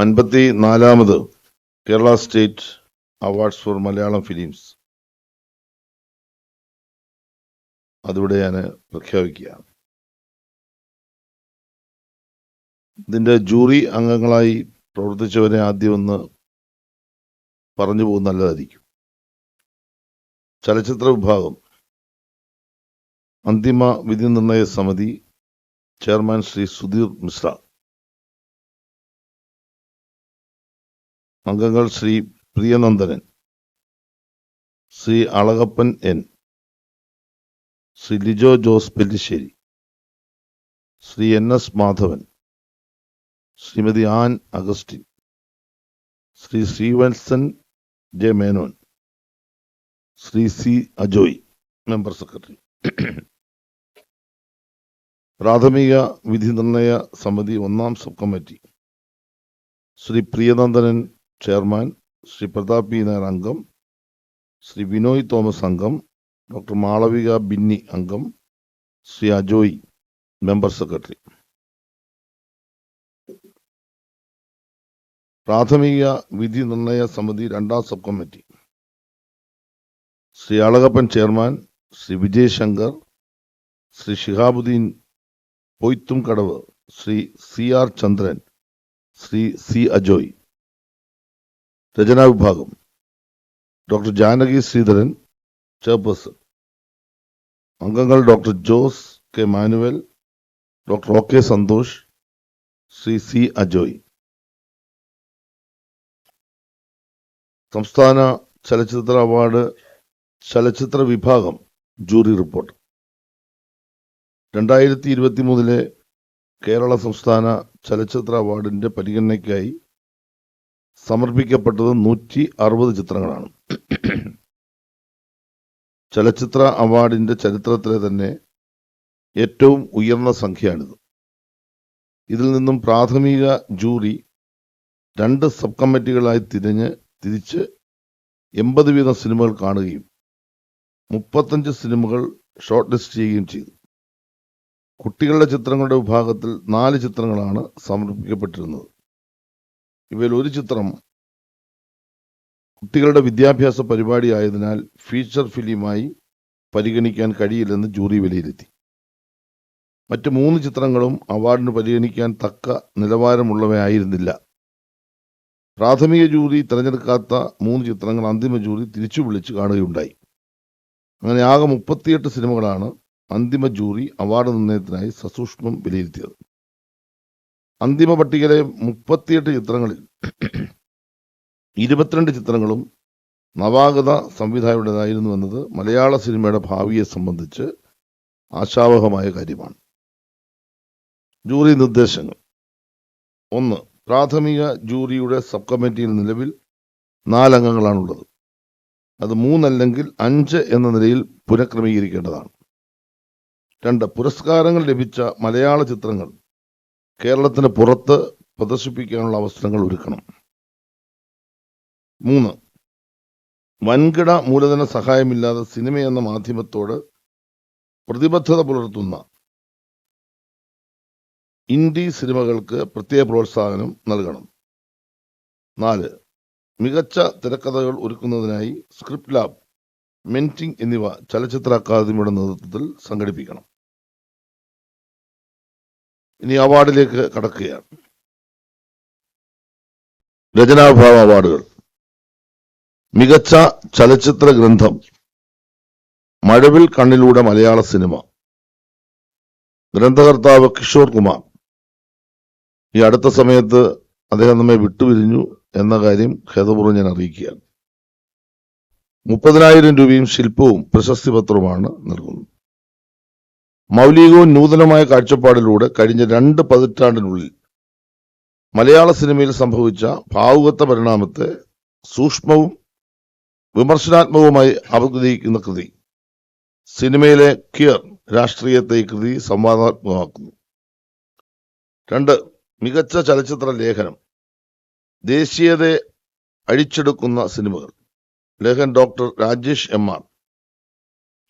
അൻപത്തി നാലാമത് Kerala state awards for Malayalam films. അതിവിടെ ഞാൻ പ്രഖ്യാപിക്കുകയാണ് ഇതിന്റെ ജൂറി അംഗങ്ങളായി പ്രവർത്തിച്ചവരെ ആദ്യം ഒന്ന് പറഞ്ഞു പോകുന്ന നല്ലതായിരിക്കും. ചലച്ചിത്ര വിഭാഗം അന്തിമ വിധി നിർണയ സമിതി ചെയർമാൻ ശ്രീ സുധീർ മിശ്ര. അംഗങ്ങൾ Shri Priyanandanan Shri Alagappan N Shri Lijo Jose Pellissery Shri N S Madhavan Shrimati Ann Augustine Shri Sreevalsan J Menon Shri C Ajoy member secretary. പ്രാഥമിക വിധി നിർണയ സമിതി ഒന്നാം sub committee Shri Priyanandanan chairman Shri Prathap P Nair അംഗം ശ്രീ വിനോയ് തോമസ് അംഗം doctor Malavika Binny അംഗം Shri Ajoy member secretary. പ്രാഥമിക വിധി നിർണയ സമിതി രണ്ടാം sub committee. Shri Alagappan chairman Shri Vijay Shankar Shri Shihabuddin Poithumkadavu Shri C R Chandran Shri C Ajoy. രചനാ വിഭാഗം. Doctor Janaki Sreedharan chairperson. അംഗങ്ങൾ doctor Jose K Manuel doctor O K Santhosh Shri C Ajoy. സംസ്ഥാന ചലച്ചിത്ര award ചലച്ചിത്ര വിഭാഗം jury report. രണ്ടായിരത്തി ഇരുപത്തി മൂന്നിലെ കേരള സംസ്ഥാന ചലച്ചിത്ര അവാർഡിന്റെ പരിഗണനയ്ക്കായി സമർപ്പിക്കപ്പെട്ടത് നൂറ്റി അറുപത് ചിത്രങ്ങളാണ്. ചലച്ചിത്ര അവാർഡിന്റെ ചരിത്രത്തിലെ തന്നെ ഏറ്റവും ഉയർന്ന സംഖ്യയാണിത്. ഇതിൽ നിന്നും പ്രാഥമിക ജൂറി രണ്ട് സബ് കമ്മിറ്റികളായി തിരിഞ്ഞ് തിരിച്ച് എൺപത് വീതം സിനിമകൾ കാണുകയും മുപ്പത്തഞ്ച് സിനിമകൾ ഷോർട്ട് ലിസ്റ്റ് ചെയ്യുകയും ചെയ്തു. കുട്ടികളുടെ ചിത്രങ്ങളുടെ വിഭാഗത്തിൽ നാല് ചിത്രങ്ങളാണ് സമർപ്പിക്കപ്പെട്ടിരുന്നത്. ഇവയിൽ ഒരു ചിത്രം കുട്ടികളുടെ വിദ്യാഭ്യാസ പരിപാടി ആയതിനാൽ ഫീച്ചർ ഫിലിമായി പരിഗണിക്കാൻ കഴിയില്ലെന്ന് ജൂറി വിലയിരുത്തി. മറ്റ് മൂന്ന് ചിത്രങ്ങളും അവാർഡിന് പരിഗണിക്കാൻ തക്ക നിലവാരമുള്ളവയായിരുന്നില്ല പ്രാഥമിക ജൂറി തിരഞ്ഞെടുക്കാത്ത മൂന്ന് ചിത്രങ്ങൾ അന്തിമ ജൂറി തിരിച്ചു വിളിച്ച് കാണുകയുണ്ടായി. അങ്ങനെ ആകെ മുപ്പത്തിയെട്ട് സിനിമകളാണ് അന്തിമ ജൂറി അവാർഡ് നിർണയത്തിനായി സസൂക്ഷ്മം വിലയിരുത്തിയത്. അന്തിമ പട്ടികയിലെ മുപ്പത്തിയെട്ട് ചിത്രങ്ങളിൽ ഇരുപത്തിരണ്ട് ചിത്രങ്ങളും നവാഗത സംവിധായകരുടേതായിരുന്നു എന്നത് മലയാള സിനിമയുടെ ഭാവിയെ സംബന്ധിച്ച് ആശാവഹമായ കാര്യമാണ്. ജൂറി നിർദ്ദേശങ്ങൾ. ഒന്ന് പ്രാഥമിക ജൂറിയുടെ സബ് കമ്മിറ്റിയിൽ നിലവിൽ നാലംഗങ്ങളാണുള്ളത്. അത് മൂന്നല്ലെങ്കിൽ അഞ്ച് എന്ന നിലയിൽ പുനഃക്രമീകരിക്കേണ്ടതാണ്. രണ്ട് പുരസ്കാരങ്ങൾ ലഭിച്ച മലയാള ചിത്രങ്ങൾ കേരളത്തിന് പുറത്ത് പ്രദർശിപ്പിക്കാനുള്ള അവസരങ്ങൾ ഒരുക്കണം. മൂന്ന് വൻകിട മൂലധന സഹായമില്ലാതെ സിനിമ എന്ന മാധ്യമത്തോട് പ്രതിബദ്ധത പുലർത്തുന്ന ഇൻഡി സിനിമകൾക്ക് പ്രത്യേക പ്രോത്സാഹനം നൽകണം. നാല് മികച്ച തിരക്കഥകൾ ഒരുക്കുന്നതിനായി സ്ക്രിപ്റ്റ് ലാബ് മെന്റിംഗ് എന്നിവ ചലച്ചിത്ര അക്കാദമിയുടെ നേതൃത്വത്തിൽ സംഘടിപ്പിക്കണം. ഇനി അവാർഡിലേക്ക് കടക്കുകയാണ്. രചനാഭാവ അവാർഡുകൾ. മികച്ച ചലച്ചിത്ര ഗ്രന്ഥം. മഴവിൽ കണ്ണിലൂടെ മലയാള സിനിമ. ഗ്രന്ഥകർത്താവ് കിഷോർ കുമാർ. ഈ അടുത്ത സമയത്ത് അദ്ദേഹം നമ്മെ വിട്ടുപിരിഞ്ഞു എന്ന കാര്യം ഖേദപൂർവം ഞാൻ അറിയിക്കുകയാണ്. മുപ്പതിനായിരം രൂപയും ശില്പവും പ്രശസ്തി പത്രവുമാണ് നൽകുന്നത്. മൗലികവും നൂതനമായ കാഴ്ചപ്പാടിലൂടെ കഴിഞ്ഞ രണ്ട് പതിറ്റാണ്ടിനുള്ളിൽ മലയാള സിനിമയിൽ സംഭവിച്ച ഭാവുകത്വ പരിണാമത്തെ സൂക്ഷ്മവും വിമർശനാത്മകവുമായി അവഗ്രഹിക്കുന്ന കൃതി സിനിമയിലെ കിയർ രാഷ്ട്രീയത്തെ കൃതി സംവാദാത്മകമാക്കുന്നു. രണ്ട് മികച്ച ചലച്ചിത്ര ലേഖനം ദേശീയതയെ അഴിച്ചെടുക്കുന്ന സിനിമകൾ ലേഖൻ ഡോക്ടർ രാജേഷ് എം ആർ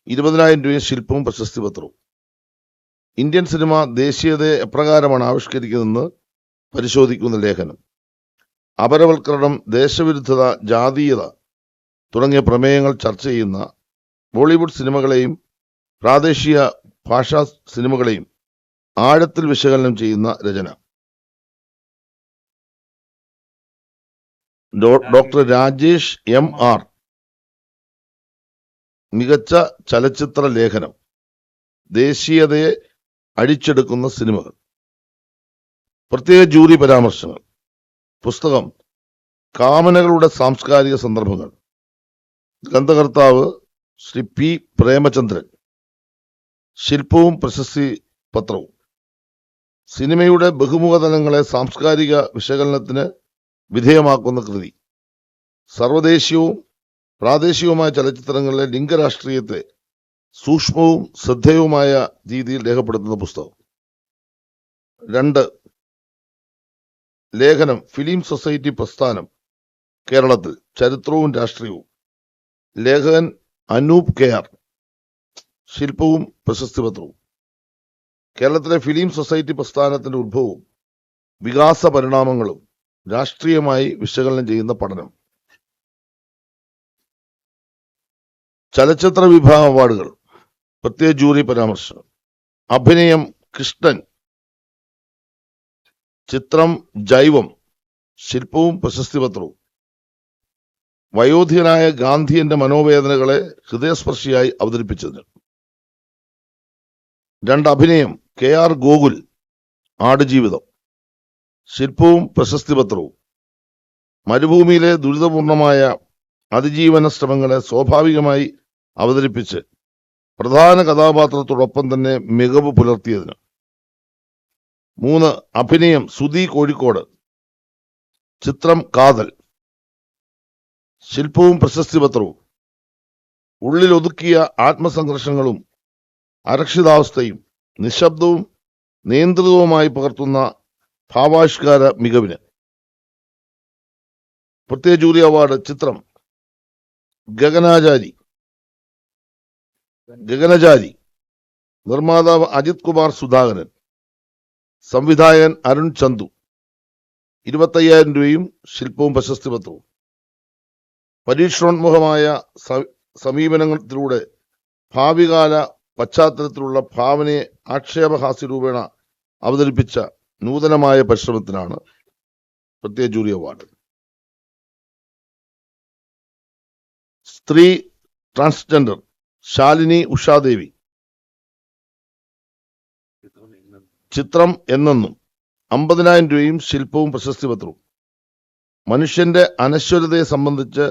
ഇരുപതിനായിരം രൂപയും ശില്പവും പ്രശസ്തി പത്രവും ഇന്ത്യൻ സിനിമ ദേശീയതയെ എപ്രകാരമാണ് ആവിഷ്കരിക്കുന്നതെന്ന് പരിശോധിക്കുന്ന ലേഖനം. അപരവൽക്കരണം ദേശവിരുദ്ധത ജാതീയത തുടങ്ങിയ പ്രമേയങ്ങൾ ചർച്ച ചെയ്യുന്ന ബോളിവുഡ് സിനിമകളെയും പ്രാദേശിക ഭാഷാ സിനിമകളെയും ആഴത്തിൽ വിശകലനം ചെയ്യുന്ന രചന. Doctor Rajesh M R. മികച്ച ചലച്ചിത്ര ലേഖനം. ദേശീയതയെ അടിച്ചെടുക്കുന്ന സിനിമകൾ. പ്രത്യേക ജൂറി പരാമർശങ്ങൾ. പുസ്തകം. കാമനകളുടെ സാംസ്കാരിക സന്ദർഭങ്ങൾ. ഗ്രന്ഥകർത്താവ് ശ്രീ പി പ്രേമചന്ദ്രൻ. ശില്പവും പ്രശസ്തി പത്രവും. സിനിമയുടെ ബഹുമുഖതലങ്ങളെ സാംസ്കാരിക വിശകലനത്തിന് വിധേയമാക്കുന്ന കൃതി. സർവദേശീയവും പ്രാദേശികവുമായ ചലച്ചിത്രങ്ങളിലെ ലിംഗരാഷ്ട്രീയത്തെ സൂക്ഷ്മവും ശ്രദ്ധേയവുമായ രീതിയിൽ രേഖപ്പെടുത്തുന്ന പുസ്തകം. രണ്ട് ലേഖനം ഫിലിം സൊസൈറ്റി പ്രസ്ഥാനം കേരളത്തിൽ ചരിത്രവും രാഷ്ട്രീയവും. ലേഖകൻ അനൂപ് കെ ആർ ശില്പവും പ്രശസ്തിപത്രവും. കേരളത്തിലെ ഫിലിം സൊസൈറ്റി പ്രസ്ഥാനത്തിന്റെ ഉത്ഭവവും വികാസ പരിണാമങ്ങളും രാഷ്ട്രീയമായി വിശകലനം ചെയ്യുന്ന പഠനം. ചലച്ചിത്ര വിഭാഗം അവാർഡുകൾ പ്രത്യേക ജൂറി പരാമർശം. അഭിനയം കൃഷ്ണൻ. ചിത്രം ജൈവം. ശില്പവും പ്രശസ്തി പത്രവും വയോധികനായ ഗാന്ധിയന്റെ മനോവേദനകളെ ഹൃദയസ്പർശിയായി അവതരിപ്പിച്ചതിന്. രണ്ട് അഭിനയം കെ ആർ ഗോകുൽ ആടുജീവിതം. ശില്പവും പ്രശസ്തി പത്രവും മരുഭൂമിയിലെ ദുരിതപൂർണമായ അതിജീവന ശ്രമങ്ങളെ സ്വാഭാവികമായി അവതരിപ്പിച്ച് പ്രധാന കഥാപാത്രത്തോടൊപ്പം തന്നെ മികവ് പുലർത്തിയതിന്. മൂന്ന് അഭിനയം സുധി കോഴിക്കോട്. ചിത്രം കാതൽ. ശില്പവും പ്രശസ്തിപത്രവും ഉള്ളിൽ ഒതുക്കിയ ആത്മസംഘർഷങ്ങളും അരക്ഷിതാവസ്ഥയും നിശബ്ദവും നിയന്ത്രിതവുമായി പകർത്തുന്ന ഭാവാഷ്കാര മികവിന്. പ്രത്യേക ജൂറി അവാർഡ് ചിത്രം. ഗഗനാചാരി. ഗഗനചാരി നിർമ്മാതാവ് അജിത് കുമാർ സുധാകരൻ സംവിധായകൻ അരുൺ ചന്തു ഇരുപത്തയ്യായിരം രൂപയും ശില്പവും പ്രശസ്തി പത്രവും പരീക്ഷണോന്മുഖമായ സമീപനങ്ങളിലൂടെ ഭാവികാല പശ്ചാത്തലത്തിലുള്ള ഭാവനയെ ആക്ഷേപഹാസ്യ രൂപേണ അവതരിപ്പിച്ച നൂതനമായ പരിശ്രമത്തിനാണ് പ്രത്യേക ജൂറി അവാർഡ്. സ്ത്രീ ട്രാൻസ്ജെൻഡർ ശാലിനി ഉഷാദേവി. ചിത്രം എന്നെന്നും അമ്പതിനായിരം രൂപയും ശില്പവും പ്രശസ്തി പത്രവും. മനുഷ്യന്റെ അനശ്വരതയെ സംബന്ധിച്ച്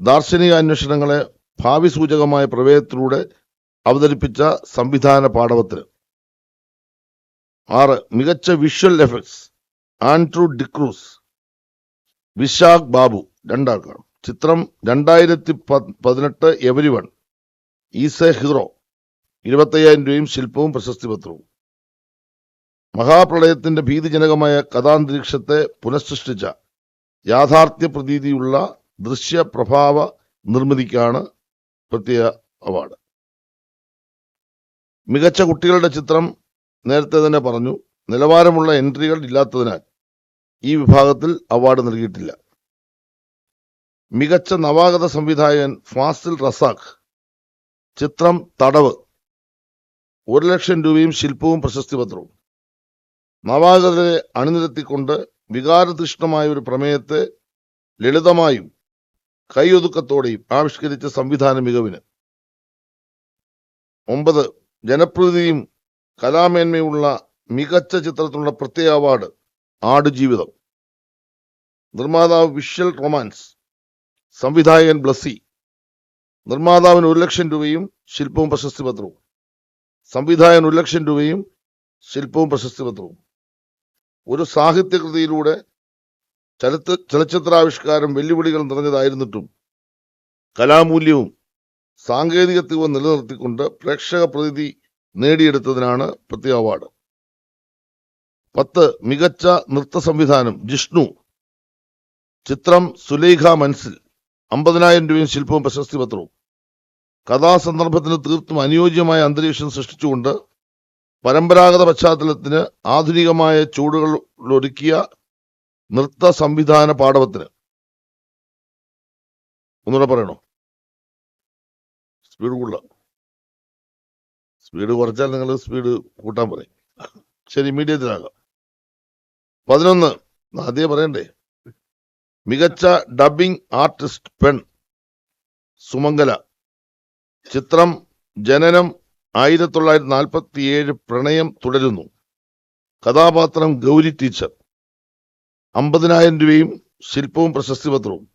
ദാർശനിക അന്വേഷണങ്ങളെ ഭാവി സൂചകമായ പ്രവേദത്തിലൂടെ അവതരിപ്പിച്ച സംവിധാന പാഠവത്തിന് ആറ് മികച്ച വിഷ്വൽ എഫക്ട്സ് ആൻഡ്രൂ ഡിക്രൂസ് വിശാഖ് ബാബു രണ്ടാൾക്കാണ് ചിത്രം രണ്ടായിരത്തി പതിനെട്ട് എവരി വൺ. ഈസ് ഇരുപത്തയ്യായിരം രൂപയും ശില്പവും പ്രശസ്തി പത്രവും മഹാപ്രളയത്തിന്റെ ഭീതിജനകമായ കഥാന്തരീക്ഷത്തെ പുനഃസൃഷ്ടിച്ച യാഥാർത്ഥ്യ പ്രതീതിയുള്ള ദൃശ്യപ്രഭാവ നിർമ്മിതിക്കാണ് പ്രത്യേക അവാർഡ്. മികച്ച കുട്ടികളുടെ ചിത്രം നേരത്തെ തന്നെ പറഞ്ഞു നിലവാരമുള്ള എൻട്രികൾ ഇല്ലാത്തതിനാൽ ഈ വിഭാഗത്തിൽ അവാർഡ് നൽകിയിട്ടില്ല. മികച്ച നവാഗത സംവിധായകൻ ഫാസിൽ റസാഖ് ചിത്രം തടവ്. ഒരു ലക്ഷം രൂപയും ശില്പവും പ്രശസ്തിപത്രവും നവാഗതരെ അണിനിരത്തിക്കൊണ്ട് വികാരതൃഷ്ണമായ ഒരു പ്രമേയത്തെ ലളിതമായും കൈയൊതുക്കത്തോടെയും ആവിഷ്കരിച്ച സംവിധാന മികവിന്. ഒമ്പത് ജനപ്രതിനിധിയും കലാമേന്മയുള്ള മികച്ച ചിത്രത്തിനുള്ള പ്രത്യേക അവാർഡ് ആടുജീവിതം. നിർമ്മാതാവ് വിഷ്വൽ റൊമാൻസ് സംവിധായകൻ ബ്ലസ്സി. നിർമ്മാതാവിന് ഒരു ലക്ഷം രൂപയും ശില്പവും പ്രശസ്തി പത്രവും. സംവിധായൻ ഒരു ലക്ഷം രൂപയും ശില്പവും പ്രശസ്തി പത്രവും. ഒരു സാഹിത്യകൃതിയിലൂടെ ചലത്ത് ചലച്ചിത്രാവിഷ്കാരം വെല്ലുവിളികൾ നിറഞ്ഞതായിരുന്നിട്ടും കലാമൂല്യവും സാങ്കേതികത്വവും നിലനിർത്തിക്കൊണ്ട് പ്രേക്ഷക പ്രതീതി നേടിയെടുത്തതിനാണ് പ്രത്യേക അവാർഡ്. പത്ത് മികച്ച നൃത്ത സംവിധാനം ജിഷ്ണു. ചിത്രം സുലേഖ മൻസിൽ അമ്പതിനായിരം രൂപയും ശില്പവും പ്രശസ്തി പത്രവും കഥാസന്ദർഭത്തിന് തീർത്തും അനുയോജ്യമായ അന്തരീക്ഷം സൃഷ്ടിച്ചുകൊണ്ട് പരമ്പരാഗത പശ്ചാത്തലത്തിന് ആധുനികമായ ചൂടുകൾ ഒരുക്കിയ നൃത്ത സംവിധാന പാടവത്തിന്. ഒന്നുകൂടെ പറയണോ? സ്പീഡ് കൂടുതല. സ്പീഡ് കുറച്ചാൽ നിങ്ങൾ സ്പീഡ് കൂട്ടാൻ പറയും. ശരി മീഡിയത്തിലാകാം. പതിനൊന്ന്. ആദ്യം പറയണ്ടേ? മികച്ച ഡബിംഗ് ആർട്ടിസ്റ്റ് പെൺ സുമംഗല. ചിത്രം ജനനം ആയിരത്തി തൊള്ളായിരത്തി നാൽപ്പത്തി ഏഴ് പ്രണയം തുടരുന്നു. കഥാപാത്രം ഗൗരി ടീച്ചർ. അമ്പതിനായിരം രൂപയും ശില്പവും പ്രശസ്തി പത്രവും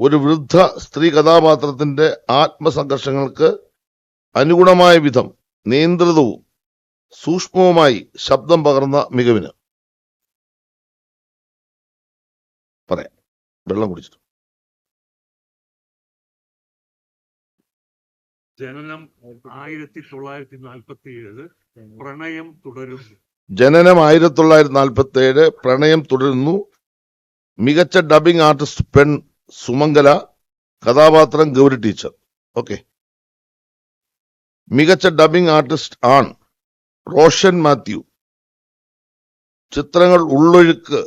ഒരു വൃദ്ധ സ്ത്രീ കഥാപാത്രത്തിന്റെ ആത്മസംഘർഷങ്ങൾക്ക് അനുഗുണമായ വിധം നിയന്ത്രിതവും സൂക്ഷ്മവുമായി ശബ്ദം പകർന്ന മികവിന്. വെള്ളം കുടിച്ചിട്ട്. ജനനം ആയിരത്തി തൊള്ളായിരത്തി നാൽപ്പത്തി ഏഴ് പ്രണയം തുടരുന്നു. ജനനം ആയിരത്തി തൊള്ളായിരത്തി നാൽപ്പത്തി ഏഴ് പ്രണയം തുടരുന്നു. മികച്ച ഡബിംഗ് ആർട്ടിസ്റ്റ് പെൺ സുമംഗല കഥാപാത്രം ഗൗരി ടീച്ചർ. ഓക്കെ. മികച്ച ഡബിംഗ് ആർട്ടിസ്റ്റ് ആൺ റോഷൻ മാത്യു. ചിത്രങ്ങൾ ഉള്ളൊഴുക്ക്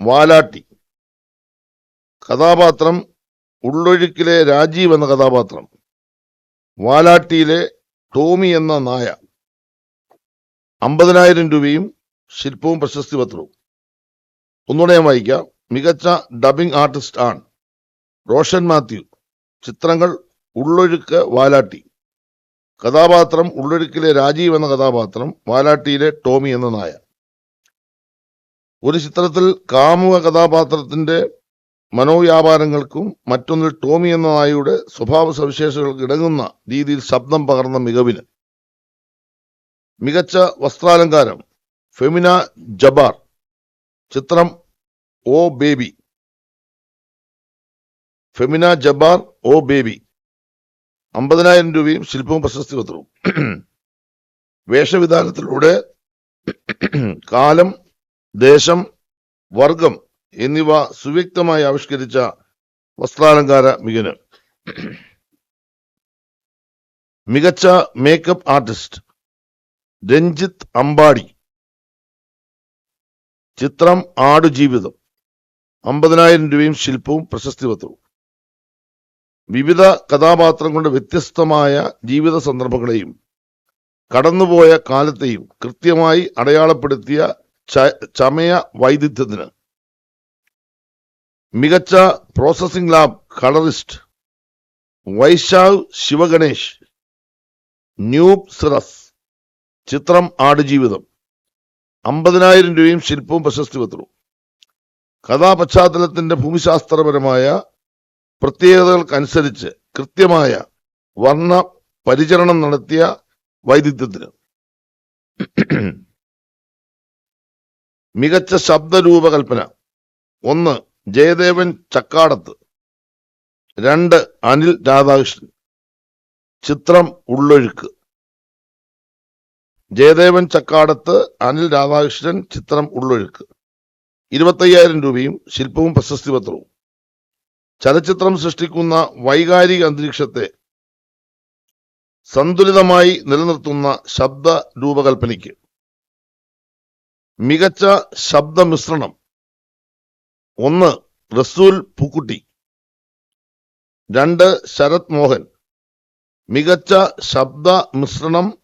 വാലാട്ടി. കഥാപാത്രം ഉള്ളൊഴുക്കിലെ രാജീവ് എന്ന കഥാപാത്രം. വാലാട്ടിയിലെ ടോമി എന്ന നായ. അമ്പതിനായിരം രൂപയും ശില്പവും പ്രശസ്തി പത്രവും ഒന്നുകൂടെ ഞാൻ വായിക്കാം. മികച്ച ഡബിംഗ് ആർട്ടിസ്റ്റ് ആണ് റോഷൻ മാത്യു. ചിത്രങ്ങൾ ഉള്ളൊഴുക്ക് വാലാട്ടി. കഥാപാത്രം ഉള്ളൊഴുക്കിലെ രാജീവ് എന്ന കഥാപാത്രം വാലാട്ടിയിലെ ടോമി എന്ന നായ. ഒരു ചിത്രത്തിൽ കാമുക കഥാപാത്രത്തിന്റെ മനോവ്യാപാരങ്ങൾക്കും മറ്റൊന്നിൽ ടോമി എന്ന നായയുടെ സ്വഭാവ സവിശേഷതകൾക്ക് ഇടങ്ങുന്ന രീതിയിൽ ശബ്ദം പകർന്ന മികവിന്. മികച്ച വസ്ത്രാലങ്കാരം. ഫെമിന ജബാർ. ചിത്രം ഓ ബേബി. ഫെമിന ജബാർ ഓ ബേബി. അമ്പതിനായിരം രൂപയും ശില്പവും പ്രശസ്തി പത്രവും. വേഷവിധാനത്തിലൂടെ കാലം ദേശം വർഗം എന്നിവ സുവ്യക്തമായി ആവിഷ്കരിച്ച വസ്ത്രാലങ്കാര മികന് മികച്ച മേക്കപ്പ് ആർട്ടിസ്റ്റ് രഞ്ജിത്ത് അമ്പാടി. ചിത്രം ആടുജീവിതം. അമ്പതിനായിരം രൂപയും ശില്പവും പ്രശസ്തി പത്രവും വിവിധ കഥാപാത്രങ്ങളുടെ വ്യത്യസ്തമായ ജീവിത സന്ദർഭങ്ങളെയും കടന്നുപോയ കാലത്തെയും കൃത്യമായി അടയാളപ്പെടുത്തിയ ചമയ വൈദഗ്ധ്യത്തിന് മികച്ച processing lab colourist Vaishav Sivaganesh. Noob സിറസ്. ചിത്രം ആടുജീവിതം. അമ്പതിനായിരം രൂപയും ശില്പവും പ്രശസ്തി പത്രവും കഥാപശ്ചാത്തലത്തിന്റെ ഭൂമിശാസ്ത്രപരമായ പ്രത്യേകതകൾക്കനുസരിച്ച് കൃത്യമായ വർണ പരിചരണം നടത്തിയ വൈദിധ്യത്തിന് മികച്ച ശബ്ദരൂപകൽപ്പന. ഒന്ന് ജയദേവൻ ചക്കാടത്ത്. രണ്ട് അനിൽ രാധാകൃഷ്ണൻ. ചിത്രം ഉള്ളൊഴുക്ക്. ജയദേവൻ ചക്കാടത്ത് അനിൽ രാധാകൃഷ്ണൻ ചിത്രം ഉള്ളൊഴുക്ക്. ഇരുപത്തയ്യായിരം രൂപയും ശില്പവും പ്രശസ്തി പത്രവും. ചലച്ചിത്രം സൃഷ്ടിക്കുന്ന വൈകാരിക അന്തരീക്ഷത്തെ സന്തുലിതമായി നിലനിർത്തുന്ന ശബ്ദ രൂപകൽപ്പനയ്ക്ക്. മികച്ച ശബ്ദ മിശ്രണം ഒന്ന് റസൂൽ പൂക്കുട്ടി. രണ്ട് ശരത് മോഹൻ. മികച്ച ശബ്ദ മിശ്രണം.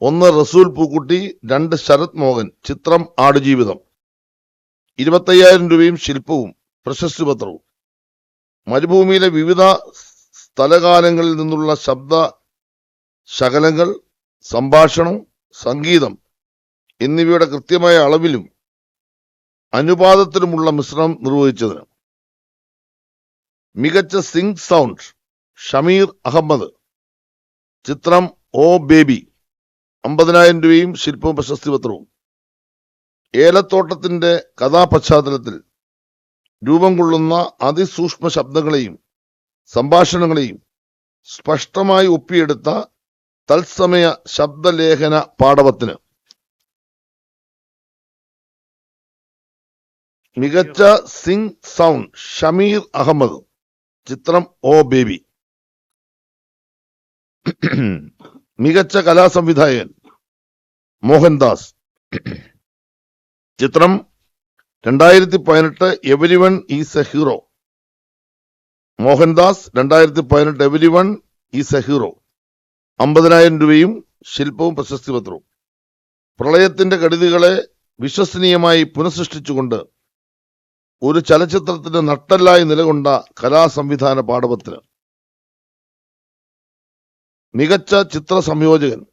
ഒന്ന് റസൂൽ പൂക്കുട്ടി രണ്ട് ശരത് മോഹൻ. ചിത്രം ആടുജീവിതം. ഇരുപത്തയ്യായിരം രൂപയും ശില്പവും പ്രശസ്തി പത്രവും. മരുഭൂമിയിലെ വിവിധ സ്ഥലകാലങ്ങളിൽ നിന്നുള്ള ശബ്ദ ശകലങ്ങൾ സംഭാഷണം സംഗീതം എന്നിവയുടെ കൃത്യമായ അളവിലും അനുപാതത്തിലുമുള്ള മിശ്രണം നിർവഹിച്ചതിന്. മികച്ച സിംഗ് സൗണ്ട് ഷമീർ അഹമ്മദ്. ചിത്രം ഓ ബേബി അമ്പതിനായിരം രൂപയും ശില്പവും പ്രശസ്തി പത്രവും. ഏലത്തോട്ടത്തിന്റെ കഥാപശ്ചാത്തലത്തിൽ രൂപം കൊള്ളുന്ന അതിസൂക്ഷ്മ ശബ്ദങ്ങളെയും സംഭാഷണങ്ങളെയും സ്പഷ്ടമായി ഒപ്പിയെടുത്ത തത്സമയ ശബ്ദലേഖന പാടവത്തിന് മികച്ച സിംഗ് സൗണ്ട് ഷമീർ അഹമ്മദ് ചിത്രം ഓ ബേബി. മികച്ച കലാസംവിധായകൻ മോഹൻദാസ്. ചിത്രം രണ്ടായിരത്തി പതിനെട്ട് everyone is a hero. Mohandas രണ്ടായിരത്തി പതിനെട്ട് everyone is a hero. അമ്പതിനായിരം രൂപയും ശില്പവും പ്രശസ്തി പത്രവും. പ്രളയത്തിന്റെ കടുതികളെ വിശ്വസനീയമായി പുനഃസൃഷ്ടിച്ചുകൊണ്ട് ഒരു ചലച്ചിത്രത്തിന്റെ നട്ടല്ലായി നിലകൊണ്ട കലാസംവിധാന പാഠപത്തിന്. മികച്ച ചിത്ര സംയോജകൻ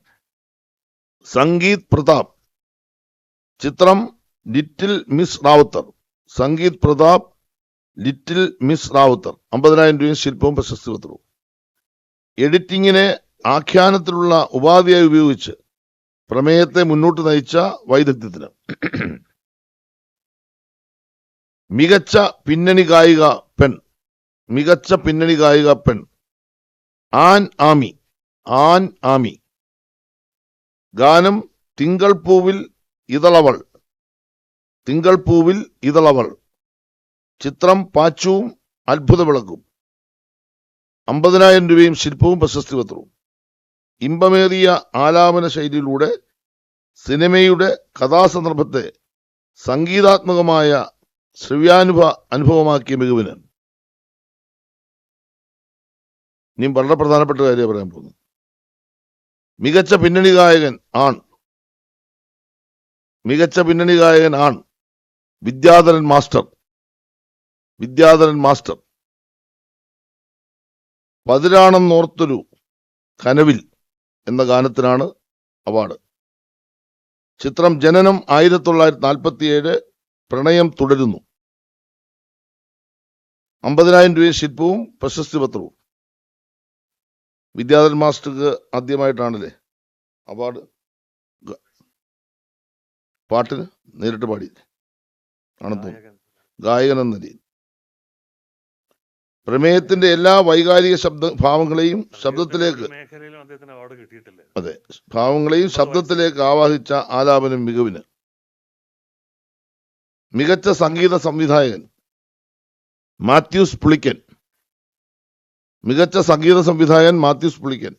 സംഗീത് പ്രതാപ്. ചിത്രം little miss Rawther. Sangeeth Prathap little miss Rawther. അമ്പതിനായിരം രൂപയും ശില്പവും പ്രശസ്തി പത്രവും എഡിറ്റിങ്ങിനെ ആഖ്യാനത്തിലുള്ള ഉപാധിയായി ഉപയോഗിച്ച് പ്രമേയത്തെ മുന്നോട്ട് നയിച്ച വൈദഗ്ധ്യത്തിന്. മികച്ച പിന്നണി ഗായിക പെൺ. മികച്ച പിന്നണി ഗായിക പെൺ. ആൻ ആമി. ആൻ ആമി. ഗാനം തിങ്കൾ പൂവിൽ ഇതളവൾ. തിങ്കൾ പൂവിൽ ഇതളവൾ. ചിത്രം പാച്ചുവും അത്ഭുത വിളക്കും അമ്പതിനായിരം രൂപയും ശില്പവും പ്രശസ്തി പത്രവും. ഇമ്പമേറിയ ആലാപന ശൈലിയിലൂടെ സിനിമയുടെ കഥാസന്ദർഭത്തെ സംഗീതാത്മകമായ ശ്രവ്യാനുഭ അനുഭവമാക്കിയ മികവിന്. ഇനിയും വളരെ പ്രധാനപ്പെട്ട കാര്യം പറയാൻ പോകുന്നു. മികച്ച പിന്നണി ഗായകൻ ആൺ. മികച്ച പിന്നണി ഗായകൻ ആൺ. വിദ്യാധരൻ മാസ്റ്റർ. വിദ്യാധരൻ മാസ്റ്റർ. പതിരാണം നോർത്തൊരു കനവിൽ എന്ന ഗാനത്തിനാണ് അവാർഡ്. ചിത്രം ജനനം ആയിരത്തി തൊള്ളായിരത്തി നാൽപ്പത്തിയേഴ് പ്രണയം തുടരുന്നു. അമ്പതിനായിരം രൂപയും ശില്പവും പ്രശസ്തി പത്രവും. വിദ്യാധരൻ മാസ്റ്റർക്ക് ആദ്യമായിട്ടാണല്ലേ അവാർഡ് പാട്ടിന് നേരിട്ട് പാടി ആണെന്ന് തോന്നുന്നു. ഗായകൻ. എന്ന നിലയിൽ പ്രമേയത്തിന്റെ എല്ലാ വൈകാരിക ശബ്ദ ഭാവങ്ങളെയും ശബ്ദത്തിലേക്ക് അതെ. ഭാവങ്ങളെയും ശബ്ദത്തിലേക്ക് ആവാഹിച്ച ആലാപനം മികവിന്. മികച്ച സംഗീത സംവിധായകൻ. മാത്യൂസ് പുളിക്കൻ. മികച്ച സംഗീത സംവിധായകൻ മാത്യൂസ് പുളിക്കൻ.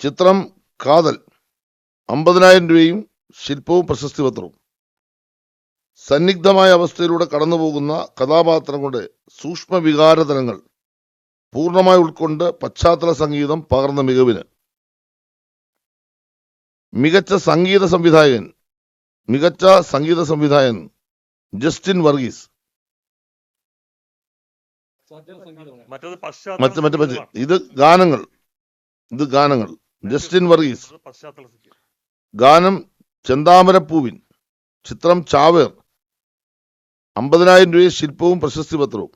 ചിത്രം കാതൽ. അമ്പതിനായിരം രൂപയും ശില്പവും പ്രശസ്തി പത്രവും സന്നിഗ്ധമായ അവസ്ഥയിലൂടെ കടന്നുപോകുന്ന കഥാപാത്രങ്ങളുടെ സൂക്ഷ്മ വികാരതലങ്ങൾ പൂർണമായി ഉൾക്കൊണ്ട് പശ്ചാത്തല സംഗീതം പകർന്ന മികവിന്. മികച്ച സംഗീത സംവിധായകൻ മികച്ച സംഗീത സംവിധായകൻ ജസ്റ്റിൻ വർഗീസ്. മറ്റ് മറ്റ് മറ്റ് സംഗീതമാണ്. ഇത് ഗാനങ്ങൾ. ഇത് ഗാനങ്ങൾ. ജസ്റ്റിൻ വർഗീസ്. ഗാനം ചെന്താമരപ്പൂവിൻ. ചിത്രം ചാവേർ. അമ്പതിനായിരം രൂപയെ ശില്പവും പ്രശസ്തി പത്രവും.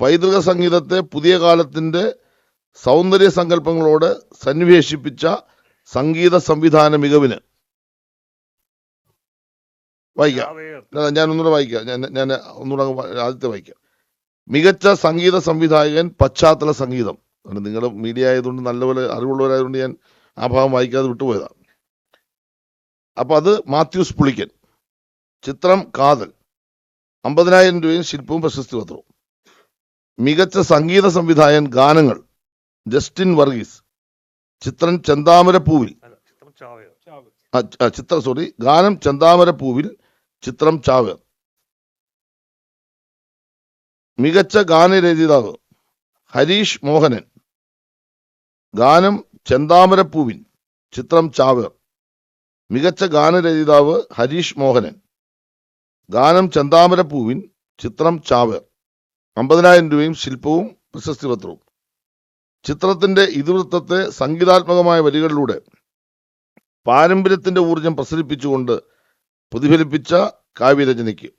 പൈതൃക സംഗീതത്തെ പുതിയ കാലത്തിന്റെ സൗന്ദര്യ സങ്കല്പങ്ങളോട് സന്നിവേശിപ്പിച്ച സംഗീത സംവിധാന മികവിന്. വായിക്കാം. ഞാൻ ഒന്നുകൂടെ വായിക്കാം. ഞാൻ ഞാൻ ഒന്നുകൂടെ ആദ്യത്തെ വായിക്കാം. മികച്ച സംഗീത സംവിധായകൻ പശ്ചാത്തല സംഗീതം. നിങ്ങൾ മീഡിയ ആയതുകൊണ്ട് നല്ലപോലെ അറിവുള്ളവരായതുകൊണ്ട് ഞാൻ ആ ഭാഗം വായിക്കാതെ വിട്ടുപോയതാണ് അപ്പൊ അത് മാത്യൂസ് പുളിക്കൻ. ചിത്രം കാതൽ. അമ്പതിനായിരം രൂപയും ശില്പവും പ്രശസ്തി പത്രവും. മികച്ച സംഗീത സംവിധായൻ ഗാനങ്ങൾ. ജസ്റ്റിൻ വർഗീസ്. ചിത്രം ചെന്താമരപ്പൂവിൽ. ചിത്രം സോറി ഗാനം ചെന്താമരപ്പൂവിൽ ചിത്രം ചാവേർ മികച്ച ഗാനരചയിതാവ് ഹരീഷ് മോഹനൻ. ഗാനം ചെന്താമരപ്പൂവിൻ ചിത്രം ചാവേർ. മികച്ച ഗാനരചയിതാവ് ഹരീഷ് മോഹനൻ. ഗാനം ചെന്താമരപ്പൂവിൻ ചിത്രം ചാവേർ. അമ്പതിനായിരം രൂപയും ശില്പവും പ്രശസ്തി പത്രവും. ചിത്രത്തിന്റെ ഇതിവൃത്തത്തെ സംഗീതാത്മകമായ വരികളിലൂടെ പാരമ്പര്യത്തിന്റെ ഊർജം പ്രസരിപ്പിച്ചുകൊണ്ട് പ്രതിഫലിപ്പിച്ച കാവ്യരചനയ്ക്ക്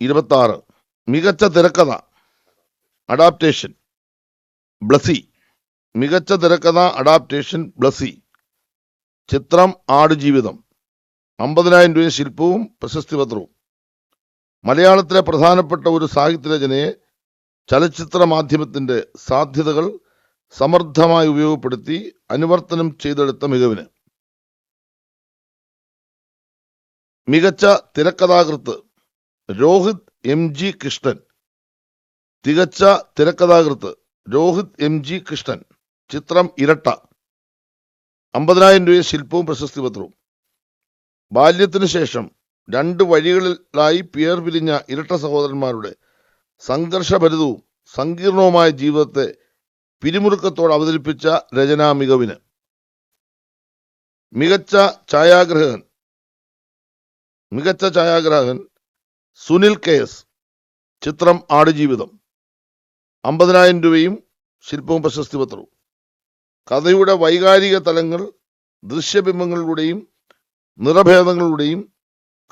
ഇരുപത്തി ആറ് മികച്ച തിരക്കഥ. അഡാപ്റ്റേഷൻ ബ്ലസി. മികച്ച തിരക്കഥ അഡാപ്റ്റേഷൻ ബ്ലസി. ചിത്രം ആടുജീവിതം. അമ്പതിനായിരം രൂപ ശില്പവും പ്രശസ്തി പത്രവും. മലയാളത്തിലെ പ്രധാനപ്പെട്ട ഒരു സാഹിത്യരചനയെ ചലച്ചിത്ര മാധ്യമത്തിന്റെ സാധ്യതകൾ സമർത്ഥമായി ഉപയോഗപ്പെടുത്തി അനുവർത്തനം ചെയ്തെടുത്ത മികവിന്. മികച്ച തിരക്കഥാകൃത്ത്. Rohit M G Krishnan. തികച്ച തിരക്കഥാകൃത്ത് രോഹിത് എം ജി കൃഷ്ണൻ. ചിത്രം ഇരട്ട. അമ്പതിനായിരം രൂപ ശില്പവും പ്രശസ്തി പത്രവും. ബാല്യത്തിനു ശേഷം രണ്ട് വഴികളിലായി പിയർ പിരിഞ്ഞ ഇരട്ട സഹോദരന്മാരുടെ സംഘർഷഭരിതവും സങ്കീർണവുമായ ജീവിതത്തെ പിരിമുറുക്കത്തോടെ അവതരിപ്പിച്ച രചനാ മികവിന്. മികച്ച ഛായാഗ്രഹകൻ. മികച്ച ഛായാഗ്രാഹകൻ സുനിൽ കെ എസ് ചിത്രം ആടുജീവിതം. അമ്പതിനായിരം രൂപയും ശില്പവും പ്രശസ്തി പത്രവും കഥയുടെ വൈകാരിക തലങ്ങൾ ദൃശ്യബിംബങ്ങളിലൂടെയും നിറഭേദങ്ങളിലൂടെയും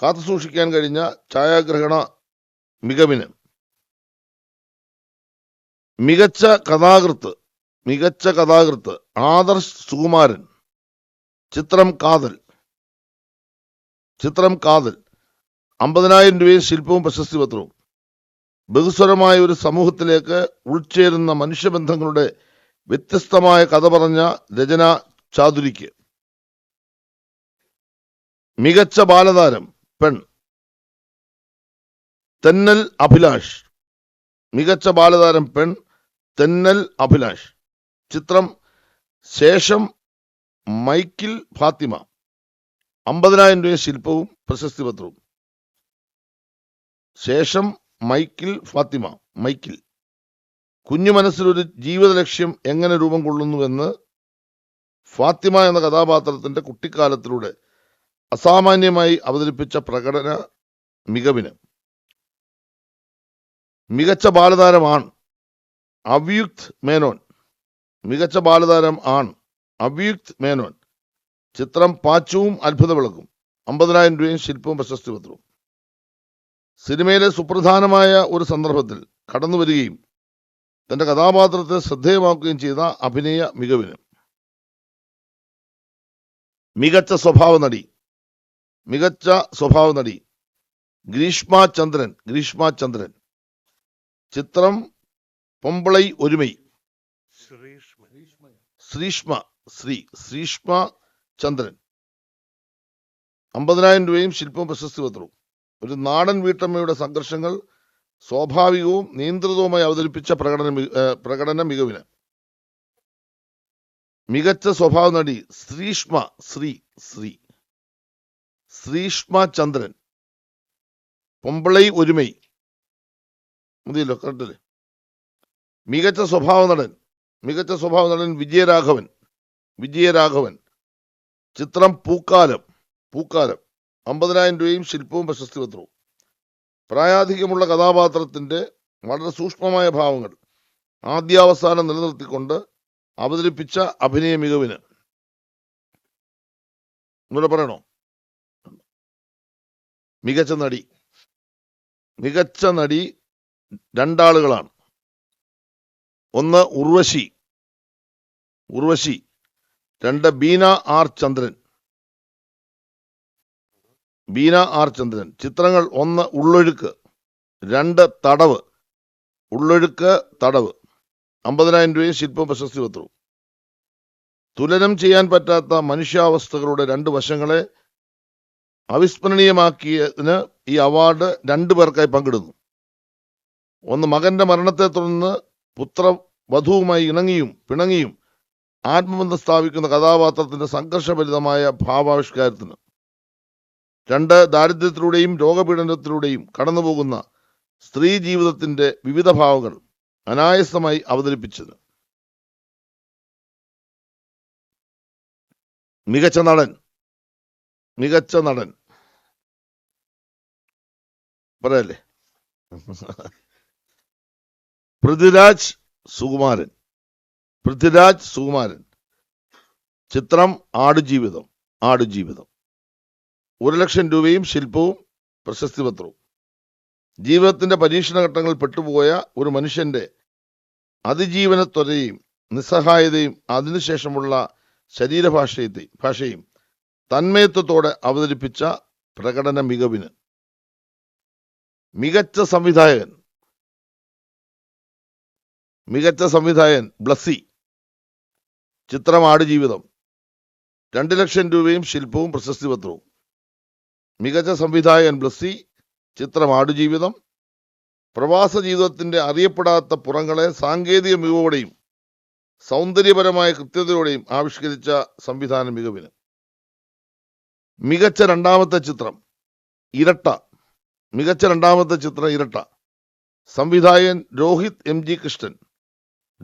കാത്തുസൂക്ഷിക്കാൻ കഴിഞ്ഞ ഛായാഗ്രഹണ മികവിന്. മികച്ച കഥാകൃത്ത് മികച്ച കഥാകൃത്ത് ആദർശ് സുകുമാരൻ. ചിത്രം കാതൽ. ചിത്രം കാതൽ. അമ്പതിനായിരം രൂപയും ശില്പവും പ്രശസ്തി പത്രവും. ബഹുസ്വരമായ ഒരു സമൂഹത്തിലേക്ക് ഉൾച്ചേരുന്ന മനുഷ്യബന്ധങ്ങളുടെ വ്യത്യസ്തമായ കഥ പറഞ്ഞ രചന ചാതുരിക്ക്. മികച്ച ബാലതാരം പെൺ. തെന്നൽ അഭിലാഷ്. മികച്ച ബാലതാരം പെൺ. തെന്നൽ അഭിലാഷ്. ചിത്രം ശേഷം മൈക്കിൾ ഫാത്തിമ. അമ്പതിനായിരം രൂപ ശില്പവും പ്രശസ്തി പത്രവും. ശേഷം മൈക്കിൾ ഫാത്തിമ മൈക്കിൾ. കുഞ്ഞു മനസ്സിലൊരു ജീവിത ലക്ഷ്യം എങ്ങനെ രൂപം കൊള്ളുന്നുവെന്ന് ഫാത്തിമ എന്ന കഥാപാത്രത്തിന്റെ കുട്ടിക്കാലത്തിലൂടെ അസാമാന്യമായി അവതരിപ്പിച്ച പ്രകടന മികവിന്. മികച്ച ബാലതാരമാണ് അവ്യുക്ത് മേനോൻ. മികച്ച ബാലതാരം ആണ് അവ്യുക്ത് മേനോൻ. ചിത്രം പാച്ചുവും അത്ഭുത വിളക്കും അമ്പതിനായിരം രൂപയും ശില്പവും പ്രശസ്തി പത്രവും. സിനിമയിലെ സുപ്രധാനമായ ഒരു സന്ദർഭത്തിൽ കടന്നു വരികയും തന്റെ കഥാപാത്രത്തെ ശ്രദ്ധേയമാക്കുകയും ചെയ്ത അഭിനയ മികവിന്. മികച്ച സ്വഭാവ നടി. മികച്ച സ്വഭാവ നടി. ഗ്രീഷ്മ ചന്ദ്രൻ. ഗ്രീഷ്മ ചന്ദ്രൻ. ചിത്രം പൊമ്പളൈ ഒരുമൈ. ശ്രീഷ്മ. ശ്രീ. ശ്രീഷ്മ ചന്ദ്രൻ. അമ്പതിനായിരം രൂപയും ശില്പം പ്രശസ്തി പത്രവും ഒരു നാടൻ വീട്ടമ്മയുടെ സംഘർഷങ്ങൾ സ്വാഭാവികവും നിയന്ത്രിതവുമായി അവതരിപ്പിച്ച പ്രകടന പ്രകടന മികവിന്. മികച്ച സ്വഭാവ നടി ശ്രീഷ്മ ശ്രീ ശ്രീ. ശ്രീഷ്മ ചന്ദ്രൻ. പൊമ്പളൈ ഒരുമൈ. മതിയല്ലോ കറക്റ്റല്ലേ മികച്ച സ്വഭാവ നടൻ. മികച്ച സ്വഭാവ നടൻ വിജയരാഘവൻ. വിജയരാഘവൻ. ചിത്രം പൂക്കാലം. പൂക്കാലം. അമ്പതിനായിരം രൂപയും ശില്പവും പ്രശസ്തി പത്രവും. പ്രായാധിക്യമുള്ള കഥാപാത്രത്തിന്റെ വളരെ സൂക്ഷ്മമായ ഭാവങ്ങൾ ആദ്യാവസാനം നിലനിർത്തിക്കൊണ്ട് അവതരിപ്പിച്ച അഭിനയ മികവിന്. ഇവിടെ പറയണോ? മികച്ച നടി. മികച്ച നടി രണ്ടാളുകളാണ്. ഒന്ന് ഉർവശി. ഉർവശി. രണ്ട് ബീന ആർ ചന്ദ്രൻ. ബീന ആർ ചന്ദ്രൻ ചിത്രങ്ങൾ ഒന്ന് ഉള്ളൊഴുക്ക് രണ്ട് തടവ് ഉള്ളൊഴുക്ക് തടവ് അമ്പതിനായിരം രൂപയും ശില്പ പ്രശസ്തി പത്രവും തുലനം ചെയ്യാൻ പറ്റാത്ത മനുഷ്യാവസ്ഥകളുടെ രണ്ട് വശങ്ങളെ അവിസ്മരണീയമാക്കിയതിന് ഈ അവാർഡ് രണ്ടു പേർക്കായി പങ്കിടുന്നു. ഒന്ന് മകന്റെ മരണത്തെ തുടർന്ന് പുത്ര പുത്രവധുവുമായി ഇണങ്ങിയും പിണങ്ങിയും ആത്മബന്ധം സ്ഥാപിക്കുന്ന കഥാപാത്രത്തിന്റെ സംഘർഷഭരിതമായ ഭാവാവിഷ്കാരത്തിന്. രണ്ട് ദാരിദ്ര്യത്തിലൂടെയും രോഗപീഡനത്തിലൂടെയും കടന്നുപോകുന്ന സ്ത്രീ ജീവിതത്തിന്റെ വിവിധ ഭാവങ്ങൾ അനായാസമായി അവതരിപ്പിച്ചത്. മികച്ച നടൻ. മികച്ച നടൻ. പറയല്ലേ? പൃഥ്വിരാജ് സുകുമാരൻ. പൃഥ്വിരാജ് സുകുമാരൻ. ചിത്രം ആടുജീവിതം. ആടുജീവിതം. ഒരു ലക്ഷം രൂപയും ശില്പവും പ്രശസ്തി പത്രവും. ജീവിതത്തിന്റെ പരീക്ഷണ ഘട്ടങ്ങളിൽ പെട്ടുപോയ ഒരു മനുഷ്യന്റെ അതിജീവനത്വരയും നിസ്സഹായതയും അതിനുശേഷമുള്ള ശരീരഭാഷയത്തെ ഭാഷയും തന്മയത്വത്തോടെ അവതരിപ്പിച്ച പ്രകടന മികവിന്. മികച്ച സംവിധായകൻ. മികച്ച സംവിധായകൻ ബ്ലസ്സി. ചിത്രം ആടുജീവിതം. രണ്ട് ലക്ഷം രൂപയും ശില്പവും പ്രശസ്തി പത്രവും. മികച്ച സംവിധായകൻ ബ്ലസ്സി ചിത്രം ആടുജീവിതം പ്രവാസ ജീവിതത്തിന്റെ അറിയപ്പെടാത്ത പുറങ്ങളെ സാങ്കേതിക മികവോടെയും സൗന്ദര്യപരമായ കൃത്യതയോടെയും ആവിഷ്കരിച്ച സംവിധാന മികവിന്. മികച്ച രണ്ടാമത്തെ ചിത്രം ഇരട്ട. മികച്ച രണ്ടാമത്തെ ചിത്രം ഇരട്ട. സംവിധായകൻ Rohit M G Krishnan.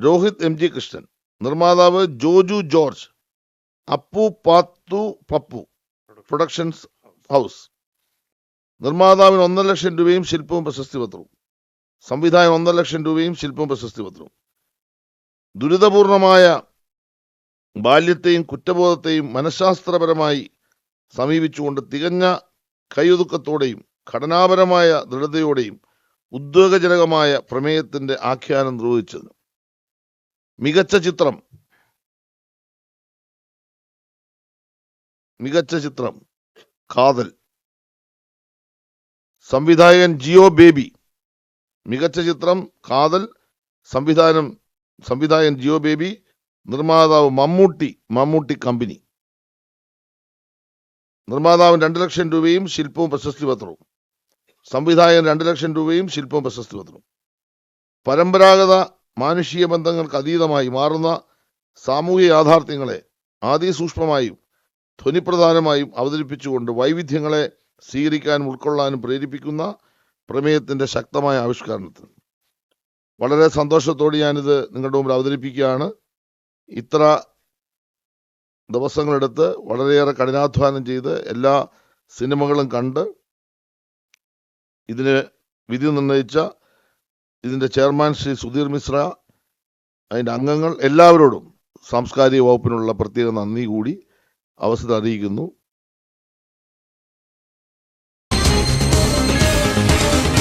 Rohit M G Krishnan. നിർമ്മാതാവ് ജോജു ജോർജ്. അപ്പു പാത്തു പപ്പു. പ്രൊഡക്ഷൻസ് ഹൗസ് നിർമ്മാതാവിന് ഒന്നര ലക്ഷം രൂപയും ശില്പവും പ്രശസ്തി പത്രവും സംവിധായകൻ ഒന്നര ലക്ഷം രൂപയും ശില്പവും പ്രശസ്തി പത്രവും ദുരിതപൂർണമായ ബാല്യത്തെയും കുറ്റബോധത്തെയും മനഃശാസ്ത്രപരമായി സമീപിച്ചുകൊണ്ട് തികഞ്ഞ കൈയൊതുക്കത്തോടെയും ഘടനാപരമായ ദൃഢതയോടെയും ഉദ്വേഗജനകമായ പ്രമേയത്തിന്റെ ആഖ്യാനം നിർവഹിച്ചത്. മികച്ച ചിത്രം. മികച്ച ചിത്രം. കാതൽ. സംവിധായകൻ ജിയോ ബേബി. മികച്ച ചിത്രം കാതൽ സംവിധാനം സംവിധായകൻ ജിയോ ബേബി നിർമ്മാതാവ് മമ്മൂട്ടി മമ്മൂട്ടി കമ്പനി. നിർമ്മാതാവിന് രണ്ട് ലക്ഷം രൂപയും ശില്പവും പ്രശസ്തി പത്രവും. സംവിധായകൻ രണ്ട് ലക്ഷം രൂപയും ശില്പവും പ്രശസ്തി പത്രവും. പരമ്പരാഗത മാനുഷിക ബന്ധങ്ങൾക്ക് അതീതമായി മാറുന്ന സാമൂഹിക യാഥാർത്ഥ്യങ്ങളെ ആദിസൂക്ഷ്മമായും ധ്വനിപ്രധാനമായും അവതരിപ്പിച്ചുകൊണ്ട് വൈവിധ്യങ്ങളെ സ്വീകരിക്കാനും ഉൾക്കൊള്ളാനും പ്രേരിപ്പിക്കുന്ന പ്രമേയത്തിന്റെ ശക്തമായ ആവിഷ്കരണത്തിന്. വളരെ സന്തോഷത്തോടെ ഞാനിത് നിങ്ങളുടെ മുമ്പിൽ അവതരിപ്പിക്കുകയാണ്. ഇത്ര ദിവസങ്ങളെടുത്ത് വളരെയേറെ കഠിനാധ്വാനം ചെയ്ത് എല്ലാ സിനിമകളും കണ്ട് ഇതിന് വിധി നിർണയിച്ച ഇതിന്റെ ചെയർമാൻ ശ്രീ സുധീർ മിശ്ര അതിന്റെ അംഗങ്ങൾ എല്ലാവരോടും സാംസ്കാരിക വകുപ്പിനുള്ള പ്രത്യേക നന്ദി കൂടി. അവസരം അറിയിക്കുന്നു.